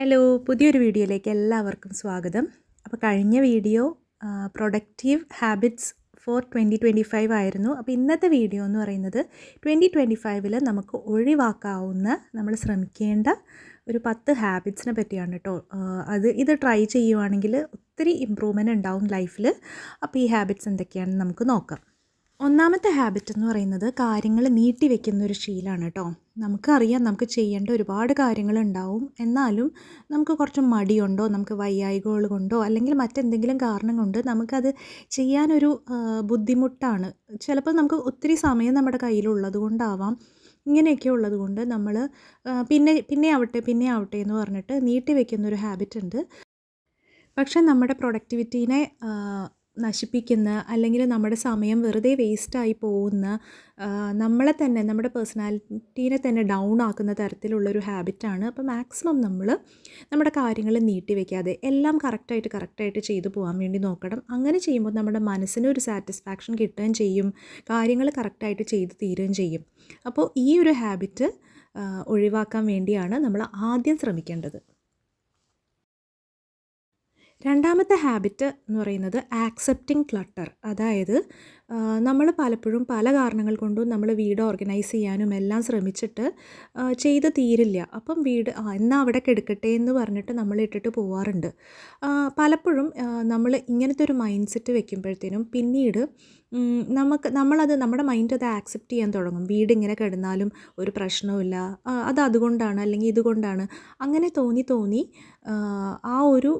Hello പുതിയൊരു വീഡിയോയിലേക്ക് എല്ലാവർക്കും സ്വാഗതം. അപ്പോൾ കഴിഞ്ഞ video productive habits for twenty twenty five ആയിരുന്നു. അപ്പോൾ ഇന്നത്തെ വീഡിയോ എന്ന് പറയുന്നത് ട്വന്റി ട്വന്റി ഫൈവിൽ നമുക്ക് ഒഴിവാക്കാവുന്ന നമ്മൾ ശ്രമിക്കേണ്ട ഒരു പത്ത് ഹാബിറ്റ്സിനെ പറ്റിയാണ് കേട്ടോ അത് ഇത് ട്രൈ ചെയ്യുവാണെങ്കിൽ ഒത്തിരി ഇമ്പ്രൂവ്മെന്റ് ഉണ്ടാവും ലൈഫിൽ അപ്പോൾ ഈ ഹാബിറ്റ്സ് എന്തൊക്കെയാണെന്ന് നമുക്ക് നോക്കാം. ഒന്നാമത്തെ ഹാബിറ്റ് എന്ന് പറയുന്നത് കാര്യങ്ങൾ നീട്ടി വെക്കുന്ന ഒരു ശീലമാണ് കേട്ടോ നമുക്കറിയാം നമുക്ക് ചെയ്യേണ്ട ഒരുപാട് കാര്യങ്ങളുണ്ടാവും എന്നാലും നമുക്ക് കുറച്ച് മടിയുണ്ടോ നമുക്ക് വയ്യായികകൾ കൊണ്ടോ അല്ലെങ്കിൽ മറ്റെന്തെങ്കിലും കാരണം കൊണ്ട് നമുക്കത് ചെയ്യാനൊരു ബുദ്ധിമുട്ടാണ്. ചിലപ്പോൾ നമുക്ക് ഒത്തിരി സമയം നമ്മുടെ കയ്യിലുള്ളത് കൊണ്ടാവാം. ഇങ്ങനെയൊക്കെ ഉള്ളത് കൊണ്ട് നമ്മൾ പിന്നെ പിന്നെ ആവട്ടെ പിന്നെ ആവട്ടെ എന്ന് പറഞ്ഞിട്ട് നീട്ടി വെക്കുന്ന ഒരു ഹാബിറ്റ് ഉണ്ട്. പക്ഷേ നമ്മുടെ പ്രൊഡക്ടിവിറ്റീനെ നശിപ്പിക്കുന്ന അല്ലെങ്കിൽ നമ്മുടെ സമയം വെറുതെ വേസ്റ്റായി പോകുന്ന നമ്മളെ തന്നെ നമ്മുടെ പേഴ്സണാലിറ്റീനെ തന്നെ ഡൗൺ ആക്കുന്ന തരത്തിലുള്ളൊരു ഹാബിറ്റാണ് അപ്പോൾ മാക്സിമം നമ്മൾ നമ്മുടെ കാര്യങ്ങൾ നീട്ടി വയ്ക്കാതെ എല്ലാം കറക്റ്റായിട്ട് കറക്റ്റായിട്ട് ചെയ്തു പോകാൻ വേണ്ടി നോക്കണം. അങ്ങനെ ചെയ്യുമ്പോൾ നമ്മുടെ മനസ്സിന് ഒരു സാറ്റിസ്ഫാക്ഷൻ കിട്ടുകയും ചെയ്യും. കാര്യങ്ങൾ കറക്റ്റായിട്ട് ചെയ്ത് തീരുകയും ചെയ്യും. അപ്പോൾ ഈ ഒരു ഹാബിറ്റ് ഒഴിവാക്കാൻ വേണ്ടിയാണ് നമ്മൾ ആദ്യം ശ്രമിക്കേണ്ടത്. രണ്ടാമത്തെ ഹാബിറ്റ് എന്ന് പറയുന്നത് ആക്സെപ്റ്റിംഗ് ക്ലട്ടർ അതായത് നമ്മൾ പലപ്പോഴും പല കാരണങ്ങൾ കൊണ്ടും നമ്മൾ വീട് ഓർഗനൈസ് ചെയ്യാനും എല്ലാം ശ്രമിച്ചിട്ട് ചെയ്ത് തീരില്ല. അപ്പം വീട് എന്നാൽ അവിടെ കെടുക്കട്ടെ എന്ന് പറഞ്ഞിട്ട് നമ്മൾ ഇട്ടിട്ട് പോവാറുണ്ട്. പലപ്പോഴും നമ്മൾ ഇങ്ങനത്തെ ഒരു മൈൻഡ് സെറ്റ് വെക്കുമ്പോഴത്തേനും പിന്നീട് നമുക്ക് നമ്മളത് നമ്മുടെ മൈൻഡ് അത് ആക്സെപ്റ്റ് ചെയ്യാൻ തുടങ്ങും. വീട് ഇങ്ങനെ കിടന്നാലും ഒരു പ്രശ്നവുമില്ല. അത് അതുകൊണ്ടാണ് അല്ലെങ്കിൽ ഇതുകൊണ്ടാണ്. അങ്ങനെ തോന്നി തോന്നി ആ ഒരു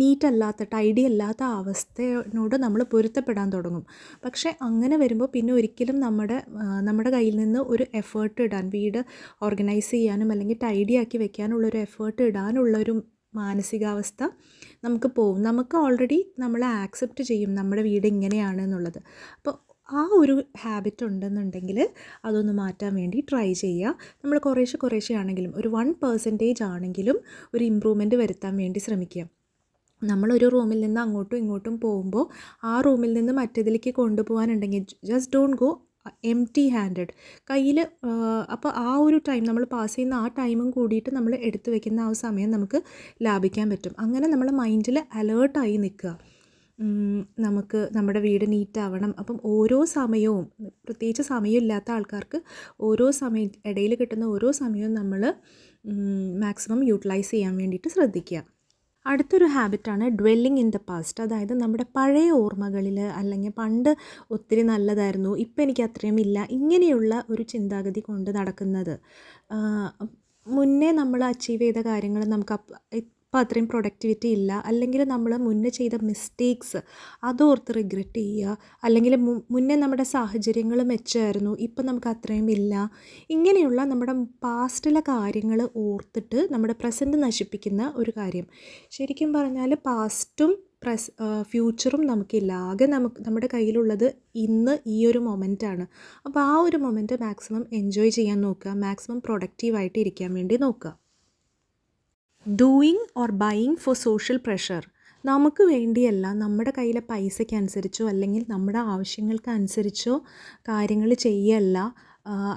നീറ്റല്ലാത്ത ടൈഡി അല്ലാത്ത അവസ്ഥയോട് നമ്മൾ പൊരുത്തപ്പെടാൻ തുടങ്ങും. പക്ഷേ അങ്ങനെ വരുമ്പോൾ പിന്നെ ഒരിക്കലും നമ്മുടെ നമ്മുടെ കയ്യിൽ നിന്ന് ഒരു എഫേർട്ട് ഇടാൻ വീട് ഓർഗനൈസ് ചെയ്യാനും അല്ലെങ്കിൽ ടൈഡി ആക്കി വെക്കാനുള്ളൊരു എഫേർട്ട് ഇടാനുള്ളൊരു മാനസികാവസ്ഥ നമുക്ക് പോവും. നമുക്ക് ഓൾറെഡി നമ്മൾ ആക്സെപ്റ്റ് ചെയ്യും നമ്മുടെ വീട് ഇങ്ങനെയാണ് എന്നുള്ളത്. അപ്പോൾ ആ ഒരു ഹാബിറ്റ് ഉണ്ടെന്നുണ്ടെങ്കിൽ അതൊന്ന് മാറ്റാൻ വേണ്ടി ട്രൈ ചെയ്യുക. നമ്മൾ കുറേശ്ശെ കുറേശ്ശെ ആണെങ്കിലും ഒരു വൺ പെർസെന്റേജ് ആണെങ്കിലും ഒരു ഇമ്പ്രൂവ്മെന്റ് വരുത്താൻ വേണ്ടി ശ്രമിക്കുക. നമ്മളൊരു റൂമിൽ നിന്ന് അങ്ങോട്ടും ഇങ്ങോട്ടും പോകുമ്പോൾ ആ റൂമിൽ നിന്ന് മറ്റേതിലേക്ക് കൊണ്ടുപോകാനുണ്ടെങ്കിൽ just don't go empty handed കയ്യിൽ അപ്പോൾ ആ ഒരു ടൈം നമ്മൾ പാസ് ചെയ്യുന്ന ആ ടൈമും കൂടിയിട്ട് നമ്മൾ എടുത്തു വെക്കുന്ന ആ സമയം നമുക്ക് ലാഭിക്കാൻ പറ്റും. അങ്ങനെ നമ്മൾ മൈൻഡിൽ അലേർട്ടായി നിൽക്കുക. നമുക്ക് നമ്മുടെ വീട് നീറ്റാവണം അപ്പം ഓരോ സമയവും പ്രത്യേകിച്ച് സമയമില്ലാത്ത ആൾക്കാർക്ക് ഓരോ സമയം ഇടയിൽ കിട്ടുന്ന ഓരോ സമയവും നമ്മൾ മാക്സിമം യൂട്ടിലൈസ് ചെയ്യാൻ വേണ്ടിയിട്ട് ശ്രദ്ധിക്കുക. അടുത്തൊരു ഹാബിറ്റാണ് ഡ്വെല്ലിങ് ഇൻ ദ പാസ്റ്റ് അതായത് നമ്മുടെ പഴയ ഓർമ്മകളിൽ അല്ലെങ്കിൽ പണ്ട് ഒത്തിരി നല്ലതായിരുന്നു ഇപ്പം എനിക്ക് അത്രയും ഇല്ല ഇങ്ങനെയുള്ള ഒരു ചിന്താഗതി കൊണ്ട് നടക്കുന്നത്. മുന്നേ നമ്മൾ അച്ചീവ് ചെയ്ത കാര്യങ്ങൾ നമുക്ക് ഇപ്പോൾ അത്രയും പ്രൊഡക്ടിവിറ്റി ഇല്ല. അല്ലെങ്കിൽ നമ്മൾ മുന്നേ ചെയ്ത മിസ്റ്റേക്സ് അതോർത്ത് റിഗ്രറ്റ് ചെയ്യുക. അല്ലെങ്കിൽ മുന്നേ നമ്മുടെ സാഹചര്യങ്ങൾ മെച്ചമായിരുന്നു. ഇപ്പം നമുക്ക് അത്രയും ഇല്ല. ഇങ്ങനെയുള്ള നമ്മുടെ പാസ്റ്റിലെ കാര്യങ്ങൾ ഓർത്തിട്ട് നമ്മുടെ പ്രസന്റ് നശിപ്പിക്കുന്ന ഒരു കാര്യം. ശരിക്കും പറഞ്ഞാൽ പാസ്റ്റും പ്രസ് ഫ്യൂച്ചറും നമുക്കില്ല. ആകെ നമുക്ക് നമ്മുടെ കയ്യിലുള്ളത് ഇന്ന് ഈ ഒരു മൊമെന്റാണ് അപ്പോൾ ആ ഒരു മൊമെന്റ് മാക്സിമം എൻജോയ് ചെയ്യാൻ നോക്കുക. മാക്സിമം പ്രൊഡക്റ്റീവായിട്ട് ഇരിക്കാൻ വേണ്ടി നോക്കുക. Doing or buying for social pressure നമുക്ക് വേണ്ടിയല്ല നമ്മുടെ കയ്യിലെ പൈസയ്ക്കനുസരിച്ചോ അല്ലെങ്കിൽ നമ്മുടെ ആവശ്യങ്ങൾക്ക് അനുസരിച്ചോ കാര്യങ്ങൾ ചെയ്യല്ല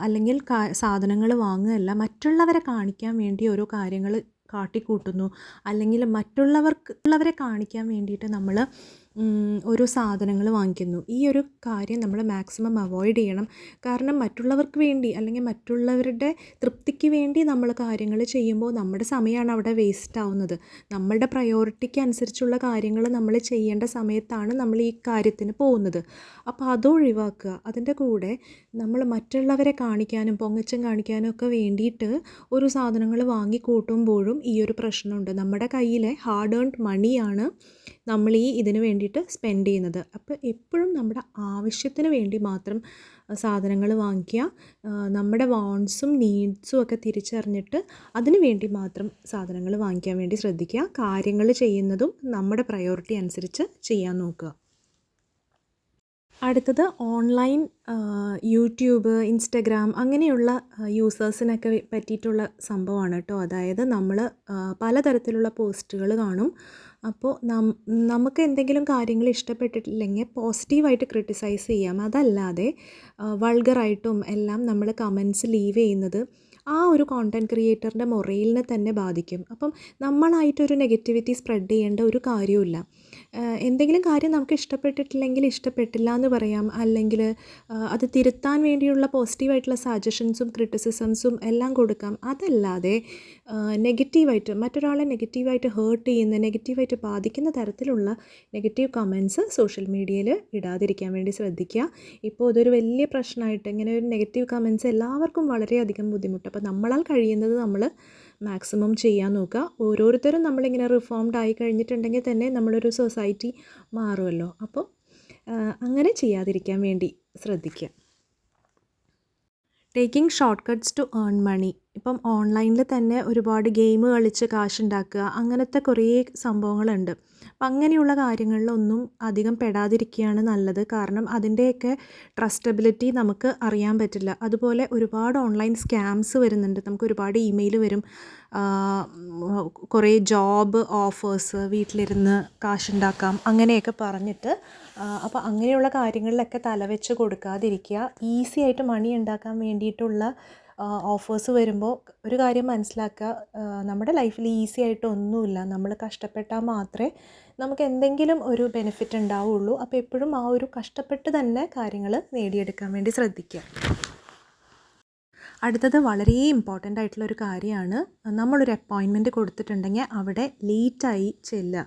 അല്ലെങ്കിൽ സാധനങ്ങൾ വാങ്ങുകയല്ല. മറ്റുള്ളവരെ കാണിക്കാൻ വേണ്ടി ഓരോ കാര്യങ്ങൾ കാട്ടിക്കൂട്ടുന്നു. അല്ലെങ്കിൽ മറ്റുള്ളവർക്ക് ഉള്ളവരെ കാണിക്കാൻ വേണ്ടിയിട്ട് നമ്മൾ ഓരോ സാധനങ്ങൾ വാങ്ങിക്കുന്നു. ഈ ഒരു കാര്യം നമ്മൾ മാക്സിമം അവോയ്ഡ് ചെയ്യണം. കാരണം മറ്റുള്ളവർക്ക് വേണ്ടി അല്ലെങ്കിൽ മറ്റുള്ളവരുടെ തൃപ്തിക്ക് വേണ്ടി നമ്മൾ കാര്യങ്ങൾ ചെയ്യുമ്പോൾ നമ്മുടെ സമയമാണ് അവിടെ വേസ്റ്റ് ആവുന്നത്. നമ്മളുടെ പ്രയോറിറ്റിക്ക് അനുസരിച്ചുള്ള കാര്യങ്ങൾ നമ്മൾ ചെയ്യേണ്ട സമയത്താണ് നമ്മൾ ഈ കാര്യത്തിന് പോകുന്നത്. അപ്പോൾ അത് ഒഴിവാക്കുക. അതിന്റെ കൂടെ നമ്മൾ മറ്റുള്ളവരെ കാണിക്കാനും പൊങ്ങച്ചം കാണിക്കാനും ഒക്കെ വേണ്ടിയിട്ട് ഒരു സാധനങ്ങൾ വാങ്ങി കൂട്ടുമ്പോഴും ഈ ഒരു പ്രശ്നമുണ്ട്. നമ്മുടെ കയ്യിലെ ഹാർഡ് ഏൺഡ് മണിയാണ് നമ്മൾ ഈ ഇതിന് വേണ്ടിയിട്ട് സ്പെൻഡ് ചെയ്യുന്നത്. അപ്പോൾ എപ്പോഴും നമ്മുടെ ആവശ്യത്തിന് വേണ്ടി മാത്രം സാധനങ്ങൾ വാങ്ങിക്കുക. നമ്മുടെ വാൺസും നീഡ്സും ഒക്കെ തിരിച്ചറിഞ്ഞിട്ട് അതിന് വേണ്ടി മാത്രം സാധനങ്ങൾ വാങ്ങിക്കാൻ വേണ്ടി ശ്രദ്ധിക്കുക. കാര്യങ്ങൾ ചെയ്യുന്നതും നമ്മുടെ പ്രയോറിറ്റി അനുസരിച്ച് ചെയ്യാൻ നോക്കുക. അടുത്തത് ഓൺലൈൻ യൂട്യൂബ് ഇൻസ്റ്റഗ്രാം അങ്ങനെയുള്ള യൂസേഴ്സിനൊക്കെ പറ്റിയിട്ടുള്ള സംഭവമാണ് കേട്ടോ. അതായത് നമ്മൾ പലതരത്തിലുള്ള പോസ്റ്റുകൾ കാണും. അപ്പോൾ നമുക്ക് എന്തെങ്കിലും കാര്യങ്ങൾ ഇഷ്ടപ്പെട്ടിട്ടില്ലെങ്കിൽ പോസിറ്റീവായിട്ട് ക്രിട്ടിസൈസ് ചെയ്യാം. അതല്ലാതെ വൾഗറായിട്ടും എല്ലാം നമ്മൾ കമൻസ് ലീവ് ചെയ്യുന്നത് ആ ഒരു കോണ്ടന്റ് ക്രിയേറ്ററിന്റെ മൊറയിലിനെ തന്നെ ബാധിക്കും. അപ്പം നമ്മളായിട്ടൊരു നെഗറ്റിവിറ്റി സ്പ്രെഡ് ചെയ്യേണ്ട ഒരു കാര്യമില്ല എന്തെങ്കിലും കാര്യം നമുക്ക് ഇഷ്ടപ്പെട്ടിട്ടില്ലെങ്കിൽ ഇഷ്ടപ്പെട്ടില്ല എന്ന് പറയാം. അല്ലെങ്കിൽ അത് തിരുത്താൻ വേണ്ടിയുള്ള പോസിറ്റീവായിട്ടുള്ള സജഷൻസും ക്രിറ്റിസിസംസും എല്ലാം കൊടുക്കാം. അതല്ലാതെ നെഗറ്റീവായിട്ട് മറ്റൊരാളെ നെഗറ്റീവായിട്ട് ഹേർട്ട് ചെയ്യുന്ന നെഗറ്റീവായിട്ട് ബാധിക്കുന്ന തരത്തിലുള്ള നെഗറ്റീവ് കമൻസ് സോഷ്യൽ മീഡിയയിൽ ഇടാതിരിക്കാൻ വേണ്ടി ശ്രദ്ധിക്കുക. ഇപ്പോൾ ഇതൊരു വലിയ പ്രശ്നമായിട്ട് ഇങ്ങനെ ഒരു നെഗറ്റീവ് കമൻസ് എല്ലാവർക്കും വളരെയധികം ബുദ്ധിമുട്ട് അപ്പോൾ നമ്മളാൽ കഴിയുന്നത് നമ്മൾ മാക്സിമം ചെയ്യാൻ നോക്കുക. ഓരോരുത്തരും നമ്മളിങ്ങനെ റിഫോംഡ് ആയി കഴിഞ്ഞിട്ടുണ്ടെങ്കിൽ തന്നെ നമ്മളൊരു സൊസൈറ്റി മാറുമല്ലോ. അപ്പോൾ അങ്ങനെ ചെയ്യാതിരിക്കാൻ വേണ്ടി ശ്രദ്ധിക്കുക. Taking short cuts to earn money ഇപ്പം ഓൺലൈനിൽ തന്നെ ഒരുപാട് ഗെയിം കളിച്ച് കാശുണ്ടാക്കുക അങ്ങനത്തെ കുറേ സംഭവങ്ങളുണ്ട്. അപ്പം അങ്ങനെയുള്ള കാര്യങ്ങളിലൊന്നും അധികം പെടാതിരിക്കുകയാണ് നല്ലത്. കാരണം അതിന്റെയൊക്കെ ട്രസ്റ്റബിലിറ്റി നമുക്ക് അറിയാൻ പറ്റില്ല. അതുപോലെ ഒരുപാട് ഓൺലൈൻ സ്കാംസ് വരുന്നുണ്ട്. നമുക്ക് ഒരുപാട് ഇമെയിൽ വരും. കുറേ ജോബ് ഓഫേഴ്സ് വീട്ടിലിരുന്ന് കാശുണ്ടാക്കാം അങ്ങനെയൊക്കെ പറഞ്ഞിട്ട് അപ്പോൾ അങ്ങനെയുള്ള കാര്യങ്ങളിലൊക്കെ തലവെച്ച് കൊടുക്കാതിരിക്കുക ഈസി ആയിട്ട് മണി ഉണ്ടാക്കാൻ വേണ്ടിയിട്ടുള്ള ഓഫേഴ്സ് വരുമ്പോൾ ഒരു കാര്യം മനസ്സിലാക്കുക നമ്മുടെ ലൈഫിൽ ഈസി ആയിട്ട് ഒന്നുമില്ല. നമ്മൾ കഷ്ടപ്പെട്ടാൽ മാത്രമേ നമുക്ക് എന്തെങ്കിലും ഒരു ബെനിഫിറ്റ് ഉണ്ടാവുള്ളൂ. അപ്പോൾ എപ്പോഴും ആ ഒരു കഷ്ടപ്പെട്ട് തന്നെ കാര്യങ്ങൾ നേടിയെടുക്കാൻ വേണ്ടി ശ്രദ്ധിക്കുക അടുത്തത് വളരെ ഇമ്പോർട്ടന്റ് ആയിട്ടുള്ള ഒരു കാര്യമാണ്. നമ്മളൊരു അപ്പോയിൻമെന്റ് കൊടുത്തിട്ടുണ്ടെങ്കിൽ അവിടെ ലേറ്റായി ചെല്ലുക.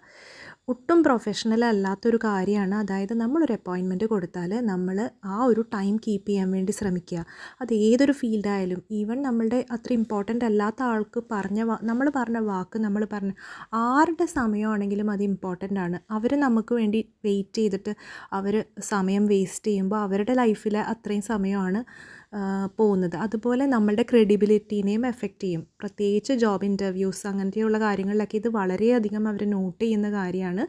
ഒട്ടും പ്രൊഫഷണൽ അല്ലാത്തൊരു കാര്യമാണ്. അതായത് നമ്മളൊരു അപ്പോയിൻമെന്റ് കൊടുത്താൽ നമ്മൾ ആ ഒരു ടൈം കീപ്പ് ചെയ്യാൻ വേണ്ടി ശ്രമിക്കുക. അത് ഏതൊരു ഫീൽഡായാലും ഈവൻ നമ്മളുടെ അത്ര ഇമ്പോർട്ടന്റ് അല്ലാത്ത ആൾക്ക് പറഞ്ഞ നമ്മൾ പറഞ്ഞ വാക്ക് നമ്മൾ പറഞ്ഞ ആരുടെ സമയമാണെങ്കിലും അത് ഇമ്പോർട്ടന്റ് ആണ്. അവർ നമുക്ക് വേണ്ടി വെയിറ്റ് ചെയ്തിട്ട് അവർ സമയം വേസ്റ്റ് ചെയ്യുമ്പോൾ അവരുടെ ലൈഫിലെ അത്രയും സമയമാണ് പോകുന്നത്. അതുപോലെ നമ്മളുടെ ക്രെഡിബിലിറ്റീനെയും എഫക്റ്റ് ചെയ്യും. പ്രത്യേകിച്ച് ജോബ് ഇന്റർവ്യൂസ് അങ്ങനത്തെയുള്ള കാര്യങ്ങളിലൊക്കെ ഇത് വളരെയധികം അവർ നോട്ട് ചെയ്യുന്ന കാര്യമാണ്.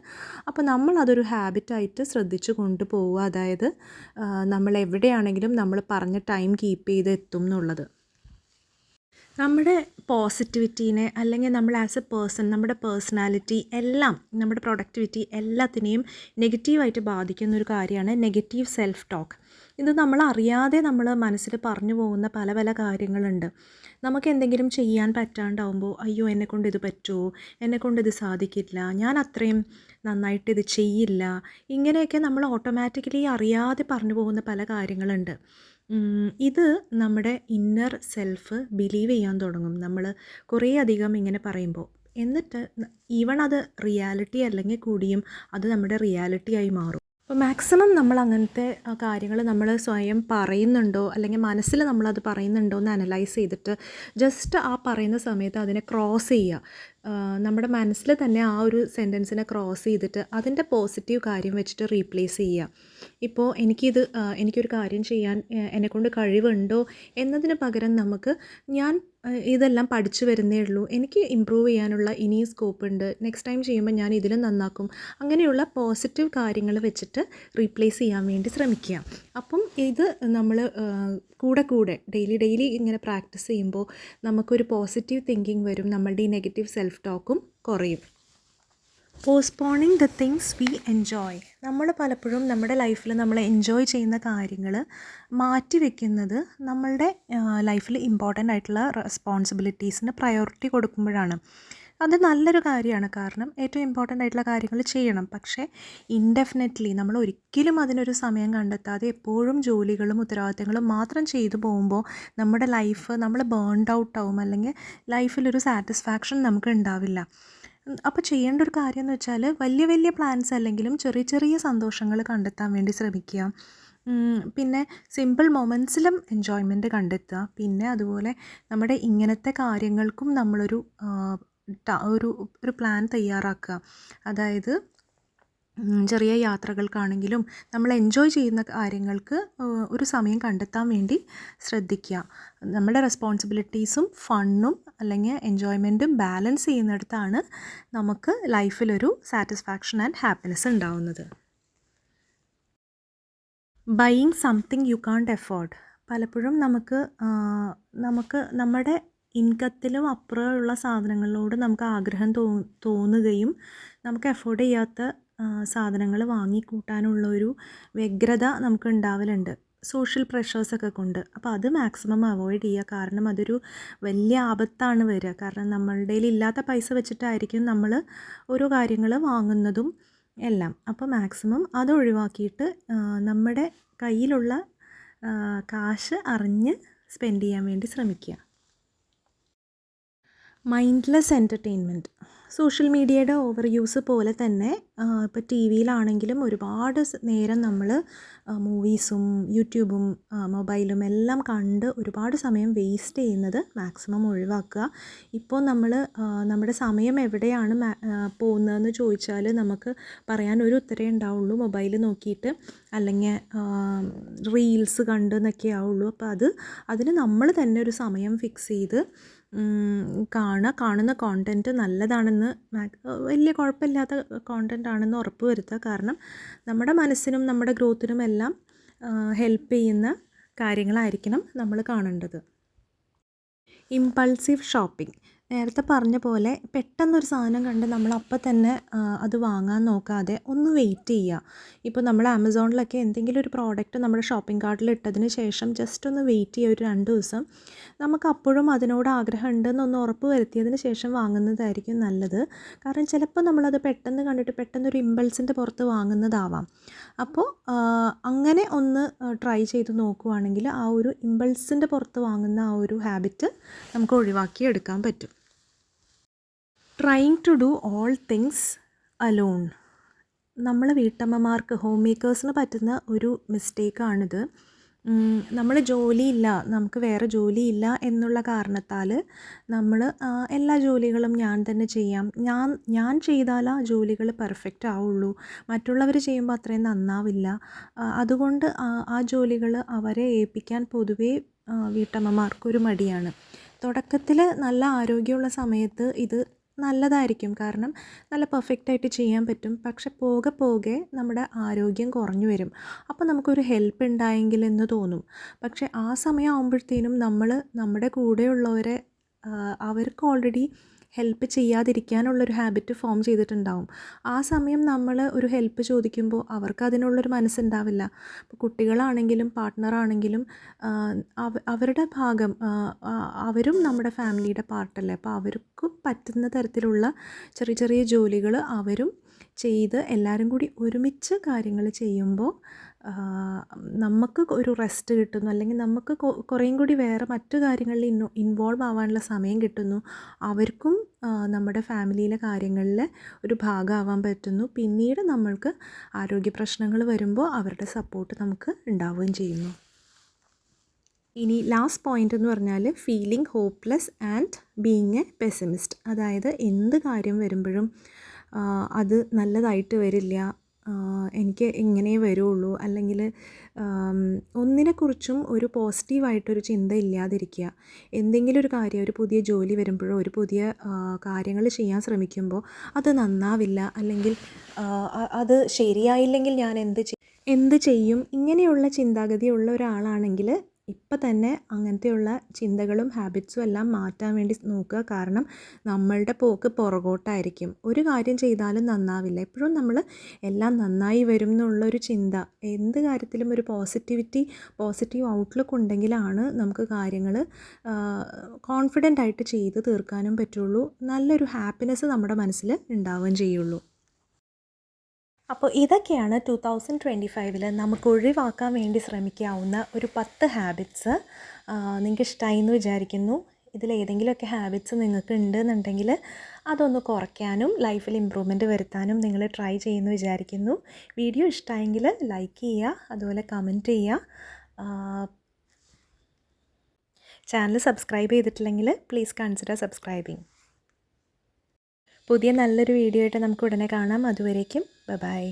അപ്പോൾ നമ്മൾ അതൊരു ഹാബിറ്റായിട്ട് ശ്രദ്ധിച്ചു കൊണ്ടുപോവുക അതായത് നമ്മൾ എവിടെയാണെങ്കിലും നമ്മൾ പറഞ്ഞ ടൈം കീപ്പ് ചെയ്ത് എത്തും എന്നുള്ളത്. നമ്മുടെ പോസിറ്റിവിറ്റീനെ അല്ലെങ്കിൽ നമ്മൾ ആസ് എ പേഴ്സൺ നമ്മുടെ പേഴ്സണാലിറ്റി എല്ലാം നമ്മുടെ പ്രൊഡക്ടിവിറ്റി എല്ലാത്തിനെയും നെഗറ്റീവായിട്ട് ബാധിക്കുന്ന ഒരു കാര്യമാണ് നെഗറ്റീവ് സെൽഫ് ടോക്ക് ഇത് നമ്മൾ അറിയാതെ നമ്മൾ മനസ്സിൽ പറഞ്ഞു പോകുന്ന പല പല കാര്യങ്ങളുണ്ട്. നമുക്ക് എന്തെങ്കിലും ചെയ്യാൻ പറ്റാണ്ടാവുമ്പോൾ അയ്യോ എന്നെക്കൊണ്ട് ഇത് പറ്റുമോ എന്നെക്കൊണ്ട് ഇത് സാധിക്കില്ല? ഞാൻ അത്രയും നന്നായിട്ട് ഇത് ചെയ്യില്ല? ഇങ്ങനെയൊക്കെ നമ്മൾ ഓട്ടോമാറ്റിക്കലി അറിയാതെ പറഞ്ഞു പോകുന്ന പല കാര്യങ്ങളുണ്ട്. ഇത് നമ്മുടെ ഇന്നർ സെൽഫ് ബിലീവ് ചെയ്യാൻ തുടങ്ങും. നമ്മൾ കുറേ അധികം ഇങ്ങനെ പറയുമ്പോൾ എന്നിട്ട് ഈവൺ അത് റിയാലിറ്റി അല്ലെങ്കിൽ കൂടിയും അത് നമ്മുടെ റിയാലിറ്റിയായി മാറും. അപ്പോൾ മാക്സിമം നമ്മൾ അങ്ങനത്തെ കാര്യങ്ങൾ നമ്മൾ സ്വയം പറയുന്നുണ്ടോ? അല്ലെങ്കിൽ മനസ്സിൽ നമ്മളത് പറയുന്നുണ്ടോ എന്ന് അനലൈസ് ചെയ്തിട്ട് ജസ്റ്റ് ആ പറയുന്ന സമയത്ത് അതിനെ ക്രോസ് ചെയ്യുക. നമ്മുടെ മനസ്സിൽ തന്നെ ആ ഒരു സെന്റൻസിനെ ക്രോസ് ചെയ്തിട്ട് അതിന്റെ പോസിറ്റീവ് കാര്യം വെച്ചിട്ട് റീപ്ലേസ് ചെയ്യുക. ഇപ്പോൾ എനിക്കിത് എനിക്കൊരു കാര്യം ചെയ്യാൻ എന്നെക്കൊണ്ട് കഴിവുണ്ടോ എന്നതിന് പകരം നമുക്ക് ഞാൻ ഇതെല്ലാം പഠിച്ചു വരുന്നേ ഉള്ളൂ. എനിക്ക് ഇമ്പ്രൂവ് ചെയ്യാനുള്ള ഇനിയും സ്കോപ്പ് ഉണ്ട്. നെക്സ്റ്റ് ടൈം ചെയ്യുമ്പോൾ ഞാൻ ഇതിലും നന്നാക്കും. അങ്ങനെയുള്ള പോസിറ്റീവ് കാര്യങ്ങൾ വെച്ചിട്ട് റീപ്ലേസ് ചെയ്യാൻ വേണ്ടി ശ്രമിക്കുക. അപ്പം ഇത് നമ്മൾ കൂടെ കൂടെ ഡെയിലി ഡെയിലി ഇങ്ങനെ പ്രാക്ടീസ് ചെയ്യുമ്പോൾ നമുക്കൊരു പോസിറ്റീവ് തിങ്കിങ് വരും. നമ്മളുടെ ഈ നെഗറ്റീവ് സെൽഫ് ടോക്കും കുറയും. Postponing the things we enjoy നമ്മൾ പലപ്പോഴും നമ്മുടെ ലൈഫിൽ നമ്മൾ എൻജോയ് ചെയ്യുന്ന കാര്യങ്ങൾ മാറ്റി വെക്കുന്നത് നമ്മളുടെ ലൈഫിൽ ഇമ്പോർട്ടന്റ് ആയിട്ടുള്ള റെസ്പോൺസിബിലിറ്റീസിന് പ്രയോറിറ്റി കൊടുക്കുമ്പോഴാണ്. അത് നല്ലൊരു കാര്യമാണ്. കാരണം ഏറ്റവും ഇമ്പോർട്ടന്റ് ആയിട്ടുള്ള കാര്യങ്ങൾ ചെയ്യണം. പക്ഷേ ഇൻഡെഫിനറ്റ്ലി നമ്മൾ ഒരിക്കലും അതിനൊരു സമയം കണ്ടെത്താതെ എപ്പോഴും ജോലികളും ഉത്തരവാദിത്തങ്ങളും മാത്രം ചെയ്തു പോകുമ്പോൾ നമ്മുടെ ലൈഫ് നമ്മൾ ബേൺഡ് ഔട്ട് ആവും. അല്ലെങ്കിൽ ലൈഫിലൊരു സാറ്റിസ്ഫാക്ഷൻ നമുക്ക് ഉണ്ടാവില്ല. അപ്പോൾ ചെയ്യേണ്ട ഒരു കാര്യം എന്ന് വെച്ചാൽ വലിയ വലിയ പ്ലാൻസ് അല്ലെങ്കിലും ചെറിയ ചെറിയ സന്തോഷങ്ങൾ കണ്ടെത്താൻ വേണ്ടി ശ്രമിക്കുക. പിന്നെ സിമ്പിൾ മൊമെന്റ്സിലും എൻജോയ്മെന്റ് കണ്ടെത്തുക. പിന്നെ അതുപോലെ നമ്മുടെ ഇങ്ങനത്തെ കാര്യങ്ങൾക്കും നമ്മളൊരു ഒരു ഒരു പ്ലാൻ തയ്യാറാക്കുക. അതായത് ചെറിയ യാത്രകൾക്കാണെങ്കിലും നമ്മൾ എൻജോയ് ചെയ്യുന്ന കാര്യങ്ങൾക്ക് ഒരു സമയം കണ്ടെത്താൻ വേണ്ടി ശ്രദ്ധിക്കുക. നമ്മുടെ റെസ്പോൺസിബിലിറ്റീസും ഫണ്ണും അല്ലെങ്കിൽ എൻജോയ്മെന്റും ബാലൻസ് ചെയ്യുന്നിടത്താണ് നമുക്ക് ലൈഫിലൊരു സാറ്റിസ്ഫാക്ഷൻ ആൻഡ് ഹാപ്പിനെസ് ഉണ്ടാവുന്നത്. Buying something you can't afford പലപ്പോഴും നമുക്ക് നമുക്ക് നമ്മുടെ ഇൻകത്തിലും അപ്പുറമുള്ള സാധനങ്ങളോട് നമുക്ക് ആഗ്രഹം തോന്നുകയും നമുക്ക് എഫോർഡ് ചെയ്യാത്ത സാധനങ്ങൾ വാങ്ങിക്കൂട്ടാനുള്ള ഒരു വ്യഗ്രത നമുക്ക് ഉണ്ടാവലുണ്ട്. സോഷ്യൽ പ്രഷേഴ്സൊക്കെ കൊണ്ട്. അപ്പോൾ അത് മാക്സിമം അവോയ്ഡ് ചെയ്യുക. കാരണം അതൊരു വലിയ ആപത്താണ് വരിക. കാരണം നമ്മളുടെ ഇല്ലാത്ത പൈസ വെച്ചിട്ടായിരിക്കും നമ്മൾ ഓരോ കാര്യങ്ങൾ വാങ്ങുന്നതും എല്ലാം. അപ്പോൾ മാക്സിമം അത് ഒഴിവാക്കിയിട്ട് നമ്മുടെ കയ്യിലുള്ള കാശ് അറിഞ്ഞ് സ്പെൻഡ് ചെയ്യാൻ വേണ്ടി ശ്രമിക്കുക. മൈൻഡ്ലെസ് എന്റർടൈൻമെന്റ് സോഷ്യൽ മീഡിയയുടെ ഓവർ യൂസ് പോലെ തന്നെ ഇപ്പോൾ ടി വിയിലാണെങ്കിലും ഒരുപാട് നേരം നമ്മൾ മൂവീസും യൂട്യൂബും മൊബൈലും എല്ലാം കണ്ട് ഒരുപാട് സമയം വേസ്റ്റ് ചെയ്യുന്നത് മാക്സിമം ഒഴിവാക്കുക. ഇപ്പോൾ നമ്മൾ നമ്മുടെ സമയം എവിടെയാണ് പോകുന്നതെന്ന് ചോദിച്ചാൽ നമുക്ക് പറയാൻ ഒരു ഉത്തരേ ഉണ്ടാവുള്ളൂ. മൊബൈൽ നോക്കിയിട്ട് അല്ലെങ്കിൽ റീൽസ് കണ്ടെന്നൊക്കെ ആവുള്ളൂ. അപ്പോൾ അത് അതിന് നമ്മൾ തന്നെ ഒരു സമയം ഫിക്സ് ചെയ്ത് കാണുക. കാണുന്ന കോണ്ടന്റ് നല്ലതാണെന്ന് വലിയ കുഴപ്പമില്ലാത്ത കോണ്ടന്റ് ആണെന്ന് ഉറപ്പ് വരുത്തുക. കാരണം നമ്മുടെ മനസ്സിനും നമ്മുടെ ഗ്രോത്തിനും എല്ലാം ഹെൽപ്പ് ചെയ്യുന്ന കാര്യങ്ങളായിരിക്കണം നമ്മൾ കാണേണ്ടത്. Impulsive shopping. നേരത്തെ പറഞ്ഞ പോലെ പെട്ടെന്നൊരു സാധനം കണ്ട് നമ്മൾ അപ്പം തന്നെ അത് വാങ്ങാൻ നോക്കാതെ ഒന്ന് വെയിറ്റ് ചെയ്യുക ഇപ്പോൾ നമ്മൾ ആമസോണിലൊക്കെ എന്തെങ്കിലും ഒരു പ്രോഡക്റ്റ് നമ്മുടെ ഷോപ്പിംഗ് കാർട്ടിൽ ഇട്ടതിന് ശേഷം ജസ്റ്റ് ഒന്ന് വെയിറ്റ് ചെയ്യുക ഒരു രണ്ട് ദിവസം. നമുക്ക് അപ്പോഴും അതിനോട് ആഗ്രഹം ഉണ്ടെന്നൊന്ന് ഉറപ്പ് വരുത്തിയതിന് ശേഷം വാങ്ങുന്നതായിരിക്കും നല്ലത്. കാരണം ചിലപ്പോൾ നമ്മളത് പെട്ടെന്ന് കണ്ടിട്ട് പെട്ടെന്ന് ഒരു ഇമ്പൾസിന്റെ പുറത്ത് വാങ്ങുന്നതാവാം. അപ്പോൾ അങ്ങനെ ഒന്ന് ട്രൈ ചെയ്ത് നോക്കുവാണെങ്കിൽ ആ ഒരു ഇമ്പൾസിന്റെ പുറത്ത് വാങ്ങുന്ന ആ ഒരു ഹാബിറ്റ് നമുക്ക് ഒഴിവാക്കി എടുക്കാൻ പറ്റും. Trying to do all things alone നമ്മൾ വീട്ടമ്മമാർക്ക് ഹോം മേക്കേഴ്സിന് പറ്റുന്ന ഒരു മിസ്റ്റേക്കാണിത് നമ്മൾ ജോലിയില്ല നമുക്ക് വേറെ ജോലിയില്ല എന്നുള്ള കാരണത്താൽ നമ്മൾ എല്ലാ ജോലികളും ഞാൻ തന്നെ ചെയ്യാം. ഞാൻ ഞാൻ ചെയ്താൽ ആ ജോലികൾ പെർഫെക്റ്റ് ആവുള്ളൂ. മറ്റുള്ളവർ ചെയ്യുമ്പോൾ അത്രയും നന്നാവില്ല. അതുകൊണ്ട് ആ ജോലികൾ അവരെ ഏൽപ്പിക്കാൻ പൊതുവേ വീട്ടമ്മമാർക്കൊരു മടിയാണ്. തുടക്കത്തിൽ നല്ല ആരോഗ്യമുള്ള സമയത്ത് ഇത് നല്ലതായിരിക്കും. കാരണം നല്ല പെർഫെക്റ്റ് ആയിട്ട് ചെയ്യാൻ പറ്റും. പക്ഷെ പോകെ പോകെ നമ്മുടെ ആരോഗ്യം കുറഞ്ഞു വരും. അപ്പോൾ നമുക്കൊരു ഹെൽപ്പ് ഉണ്ടായെങ്കിൽ എന്ന് തോന്നും. പക്ഷെ ആ സമയം ആകുമ്പോഴത്തേനും നമ്മൾ നമ്മുടെ കൂടെയുള്ളവരെ അവർക്ക് ഓൾറെഡി ഹെൽപ്പ് ചെയ്യാതിരിക്കാനുള്ളൊരു ഹാബിറ്റ് ഫോം ചെയ്തിട്ടുണ്ടാവും. ആ സമയം നമ്മൾ ഒരു ഹെൽപ്പ് ചോദിക്കുമ്പോൾ അവർക്ക് അതിനുള്ളൊരു മനസ്സുണ്ടാവില്ല. ഇപ്പോൾ കുട്ടികളാണെങ്കിലും പാർട്ട്ണറാണെങ്കിലും അവരുടെ ഭാഗം അവരും നമ്മുടെ ഫാമിലിയുടെ പാർട്ടല്ലേ അപ്പോൾ അവർക്കും പറ്റുന്ന തരത്തിലുള്ള ചെറിയ ചെറിയ ജോലികൾ അവരും ചെയ്ത് എല്ലാവരും കൂടി ഒരുമിച്ച് കാര്യങ്ങൾ ചെയ്യുമ്പോൾ നമുക്ക് ഒരു റെസ്റ്റ് കിട്ടുന്നു. അല്ലെങ്കിൽ നമുക്ക് കുറേയും കൂടി വേറെ മറ്റു കാര്യങ്ങളിൽ ഇൻവോൾവ് ആവാനുള്ള സമയം കിട്ടുന്നു. അവർക്കും നമ്മുടെ ഫാമിലിയിലെ കാര്യങ്ങളിൽ ഒരു ഭാഗമാവാൻ പറ്റുന്നു. പിന്നീട് നമ്മൾക്ക് ആരോഗ്യ പ്രശ്നങ്ങൾ വരുമ്പോൾ അവരുടെ സപ്പോർട്ട് നമുക്ക് ഉണ്ടാവുകയും ചെയ്യുന്നു. ഇനി ലാസ്റ്റ് പോയിന്റ് എന്ന് പറഞ്ഞാൽ feeling hopeless and being a pessimist അതായത് എന്ത് കാര്യം വരുമ്പോഴും അത് നല്ലതായിട്ട് വരില്ല. എനിക്ക് ഇങ്ങനെ വരുള്ളൂ. അല്ലെങ്കിൽ ഒന്നിനെക്കുറിച്ചും ഒരു പോസിറ്റീവായിട്ടൊരു ചിന്ത ഇല്ലാതിരിക്കുക. എന്തെങ്കിലും ഒരു കാര്യം ഒരു പുതിയ ജോലി വരുമ്പോഴോ ഒരു പുതിയ കാര്യങ്ങൾ ചെയ്യാൻ ശ്രമിക്കുമ്പോൾ അത് നന്നാവില്ല. അല്ലെങ്കിൽ അത് ശരിയായില്ലെങ്കിൽ ഞാൻ എന്ത് ചെയ്യും? എന്ത് ചെയ്യും? ഇങ്ങനെയുള്ള ചിന്താഗതിയുള്ള ഒരാളാണെങ്കിൽ ഇപ്പം തന്നെ അങ്ങനത്തെയുള്ള ചിന്തകളും ഹാബിറ്റ്സും എല്ലാം മാറ്റാൻ വേണ്ടി നോക്കുക. കാരണം നമ്മളുടെ പോക്ക് പുറകോട്ടായിരിക്കും. ഒരു കാര്യം ചെയ്താലും നന്നാവില്ല. എപ്പോഴും നമ്മൾ എല്ലാം നന്നായി വരും എന്നുള്ളൊരു ചിന്ത. എന്ത് കാര്യത്തിലും ഒരു പോസിറ്റിവിറ്റി പോസിറ്റീവ് ഔട്ട്ലുക്ക് ഉണ്ടെങ്കിലാണ് നമുക്ക് കാര്യങ്ങൾ കോൺഫിഡന്റ് ആയിട്ട് ചെയ്ത് തീർക്കാനും പറ്റുള്ളൂ. നല്ലൊരു ഹാപ്പിനെസ് നമ്മുടെ മനസ്സിൽ ഉണ്ടാവുകയും ചെയ്യുള്ളൂ. അപ്പോൾ ഇതൊക്കെയാണ് ടു തൗസൻഡ് ട്വന്റി ഫൈവിൽ നമുക്ക് ഒഴിവാക്കാൻ വേണ്ടി ശ്രമിക്കാവുന്ന ഒരു പത്ത് ഹാബിറ്റ്സ് നിങ്ങൾക്ക് ഇഷ്ടമായി എന്ന് വിചാരിക്കുന്നു. ഇതിലേതെങ്കിലുമൊക്കെ ഹാബിറ്റ്സ് നിങ്ങൾക്ക് ഉണ്ടെന്നുണ്ടെങ്കിൽ അതൊന്ന് കുറയ്ക്കാനും ലൈഫിൽ ഇമ്പ്രൂവ്മെന്റ് വരുത്താനും നിങ്ങൾ ട്രൈ ചെയ്യുമെന്ന് വിചാരിക്കുന്നു. വീഡിയോ ഇഷ്ടമായെങ്കിൽ ലൈക്ക് ചെയ്യുക അതുപോലെ കമന്റ് ചെയ്യുക. ചാനൽ സബ്സ്ക്രൈബ് ചെയ്തിട്ടില്ലെങ്കിൽ പ്ലീസ് കൺസിഡർ സബ്സ്ക്രൈബിങ് പുതിയ നല്ലൊരു വീഡിയോ ആയിട്ട് നമുക്ക് ഉടനെ കാണാം. അതുവരേക്കും ബൈ